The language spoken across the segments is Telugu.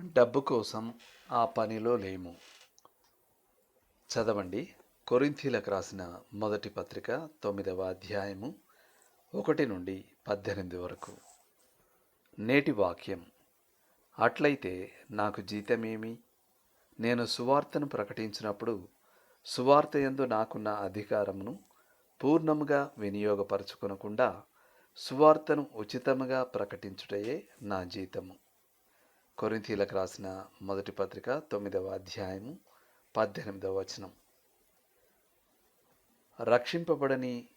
డబ్బు కోసం ఆ పనిలో లేము. చదవండి. కొరింథీలకు రాసిన మొదటి పత్రిక తొమ్మిదవ అధ్యాయము ఒకటి నుండి పద్దెనిమిది వరకు. నేటి వాక్యం. అట్లయితే నాకు జీతమేమి? నేను సువార్తను ప్రకటించినప్పుడు సువార్త యందు నాకున్న అధికారమును పూర్ణముగా వినియోగపరచుకునకుండా సువార్తను ఉచితముగా ప్రకటించుటయే నా జీతము. కొరింథీలకు రాసిన మొదటి పత్రిక తొమ్మిదవ అధ్యాయము పద్దెనిమిదవ వచనం. రక్షింపబడని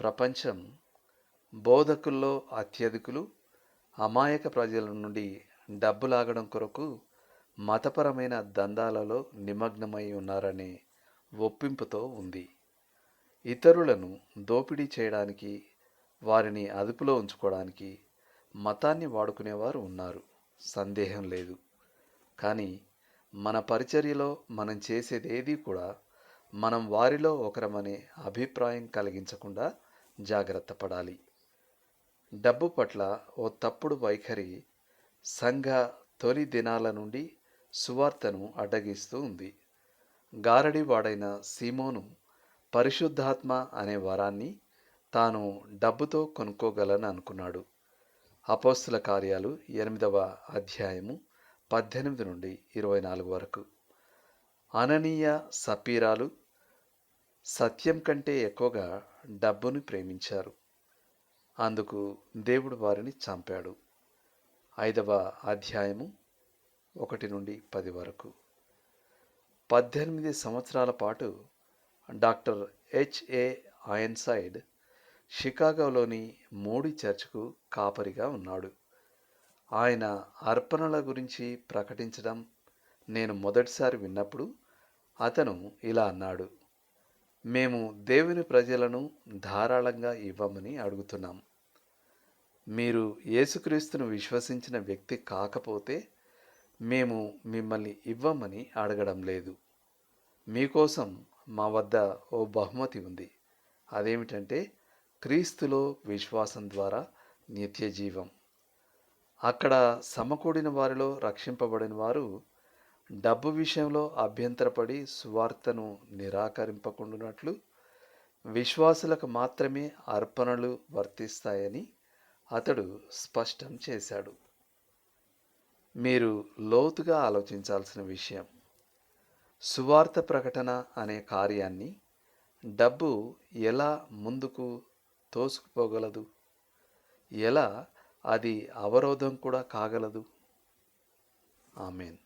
ప్రపంచం బోధకుల్లో అత్యధికులు అమాయక ప్రజల నుండి డబ్బు లాగడం కొరకు మతపరమైన దందాలలో నిమగ్నమై ఉన్నారనే ఒప్పింపుతో ఉంది. ఇతరులను దోపిడీ చేయడానికి వారిని అదుపులో ఉంచుకోవడానికి మతాన్ని వాడుకునేవారు ఉన్నారు. సందేహం లేదు. కానీ మన పరిచర్యలో మనం చేసేదేది కూడా మనం వారిలో ఒకరమనే అభిప్రాయం కలిగించకుండా జాగ్రత్త పడాలి. డబ్బు పట్ల ఓ తప్పుడు వైఖరి సంఘ తొలి దినాల నుండి సువార్తను అడ్డగిస్తూ ఉంది. గారడివాడైన సీమోను పరిశుద్ధాత్మ అనే వరాన్ని తాను డబ్బుతో కొనుక్కోగలని అనుకున్నాడు అపోస్తుల కార్యాలు ఎనిమిదవ అధ్యాయము పద్దెనిమిది నుండి ఇరవై నాలుగు వరకు. అననీయ సపీరాలు సత్యం కంటే ఎక్కువగా డబ్బును ప్రేమించారు. అందుకు దేవుడు వారిని చంపాడు. ఐదవ అధ్యాయము ఒకటి నుండి పది వరకు. పద్దెనిమిది సంవత్సరాల పాటు డాక్టర్ హెచ్ఏ ఆయన్సైడ్ షికాగోలోని మోడీ చర్చ్కు కాపరిగా ఉన్నాడు. ఆయన అర్పణల గురించి ప్రకటించడం నేను మొదటిసారి విన్నప్పుడు అతను ఇలా అన్నాడు. మేము దేవుని ప్రజలను ధారాళంగా ఇవ్వమని అడుగుతున్నాం. మీరు యేసుక్రీస్తును విశ్వసించిన వ్యక్తి కాకపోతే మేము మిమ్మల్ని ఇవ్వమని అడగడం లేదు. మీకోసం మా వద్ద ఓ బహుమతి ఉంది. అదేమిటంటే క్రీస్తులో విశ్వాసం ద్వారా నిత్య జీవం అక్కడ సమకూడిన వారిలో రక్షింపబడిన వారు డబ్బు విషయంలో అభ్యంతరపడి సువార్తను నిరాకరింపకుండానట్లు విశ్వాసులకు మాత్రమే అర్పణలు వర్తిస్తాయని అతడు స్పష్టం చేశాడు. మీరు లోతుగా ఆలోచించాల్సిన విషయం సువార్త ప్రకటన అనే కార్యాన్ని డబ్బు ఎలా ముందుకు తోసుకుపోగలదు ఎలా? అది అవరోధం కూడా కాగలదు. ఆమెన్.